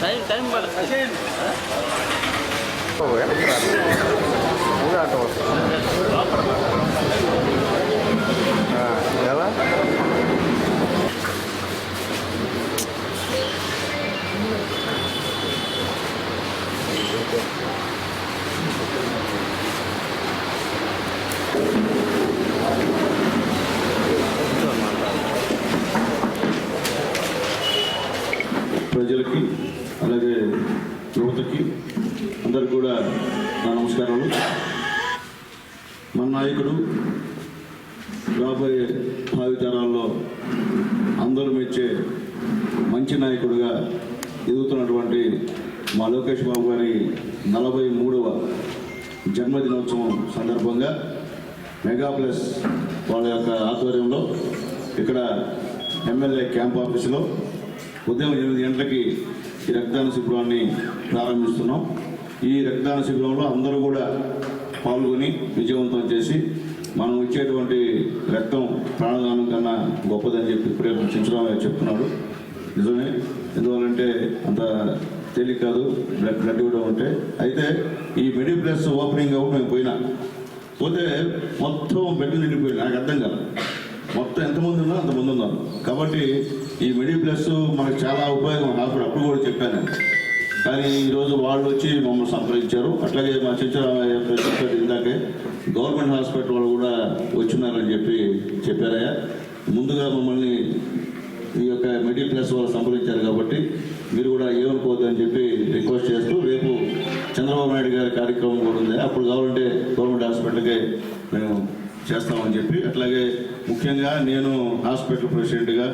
Time time పడుతుంది వెనక్కి రాదు నువ్వే ఆటో వస్తావు ఆ, ఎలా ప్రజలకి అలాగే యువతకి అందరికి కూడా నా నమస్కారాలు. మన నాయకుడు రాబోయే భావితరాల్లో అందరూ మెచ్చే మంచి నాయకుడిగా ఎదుగుతున్నటువంటి మా లోకేష్ బాబు గారి నలభై మూడవ జన్మదినోత్సవం సందర్భంగా మెగా ప్లస్ వాళ్ళ యొక్క ఆధ్వర్యంలో ఇక్కడ ఎమ్మెల్యే క్యాంప్ ఆఫీసులో ఉదయం ఎనిమిది గంటలకి ఈ రక్తదాన శిబిరాన్ని ప్రారంభిస్తున్నాం. ఈ రక్తదాన శిబిరంలో అందరూ కూడా పాల్గొని విజయవంతం చేసి మనం ఇచ్చేటువంటి రక్తం ప్రాణదానం కన్నా గొప్పదని చెప్పి ప్రేమించడం చెప్తున్నాడు. నిజమే. ఎందువల్లంటే అంత తేలిక కాదు బ్లడ్ బ్లడ్ ఇవ్వడం అంటే అయితే ఈ మెడి ప్లస్ ఓపెనింగ్ అవ్వడం మేము పోయినా. పోతే మొత్తం బెడ్ నిండిపోయింది. నాకు అర్థం కాదు మొత్తం ఎంతమంది ఉన్నా అంతమంది ఉన్నారు. కాబట్టి ఈ మిడిల్ ప్లస్ మనకు చాలా ఉపయోగం హాస్పిటల్ అప్పుడు కూడా చెప్పాను. కానీ ఈరోజు వాళ్ళు వచ్చి మమ్మల్ని సంప్రదించారు. అట్లాగే మా చిత్రాలు చెప్పారు ఇందాకే గవర్నమెంట్ హాస్పిటల్ వాళ్ళు కూడా వచ్చినారని చెప్పి చెప్పారయ్యా. ముందుగా మమ్మల్ని ఈ యొక్క మిడిల్ ప్లస్ వాళ్ళు సంప్రదించారు కాబట్టి మీరు కూడా ఏమనుకోవద్దు అని చెప్పి రిక్వెస్ట్ చేస్తూ రేపు చంద్రబాబు నాయుడు గారి కార్యక్రమం కూడా ఉంది. అప్పుడు కావాలంటే గవర్నమెంట్ హాస్పిటల్కే మేము చేస్తామని చెప్పి అట్లాగే ముఖ్యంగా నేను హాస్పిటల్ ప్రెసిడెంట్గా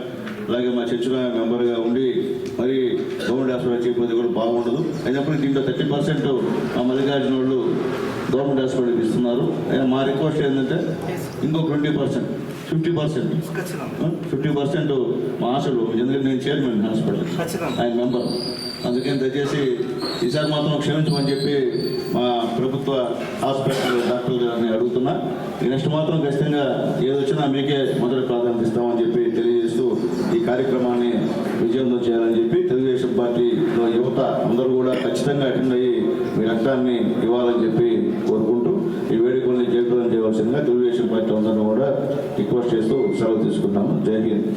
అలాగే మా చర్చిలో మెంబర్గా ఉండి మరి గవర్నమెంట్ హాస్పిటల్ చేయకపోతే కూడా బాగుండదు. అయినప్పటికీ దీంట్లో థర్టీ పర్సెంట్ మా మల్లికార్జున వాళ్ళు గవర్నమెంట్ హాస్పిటల్కి ఇస్తున్నారు. అయినా మా రిక్వెస్ట్ ఏంటంటే ఇంకో twenty percent fifty percent. Fifty percent మా హాస్పిటల్ ఎందుకంటే నేను చైర్మన్ హాస్పిటల్ ఆయన మెంబర్. అందుకని దయచేసి ఈసారి మాత్రం క్షమించమని చెప్పి మా ప్రభుత్వ హాస్పిటల్ డాక్టర్ గారిని అడుగుతున్నా. నెక్స్ట్ మాత్రం ఖచ్చితంగా ఏదొచ్చినా మీకే మొదటి ప్రాధాన్యత ఇస్తామని చెప్పి తెలియజేస్తూ ఈ కార్యక్రమాన్ని విజయవంతం చేయాలని చెప్పి తెలుగుదేశం పార్టీలో యువత అందరూ కూడా ఖచ్చితంగా అటెండ్ అయ్యి మీ రక్తాన్ని ఇవ్వాలని చెప్పి కోరుకుంటూ ఈ వేడుకల్ని జయప్రదం చేయవలసిందిగా తెలుగుదేశం పార్టీ అందరూ కూడా రిక్వెస్ట్ చేస్తూ సెలవు తీసుకుంటాము జై హింద్.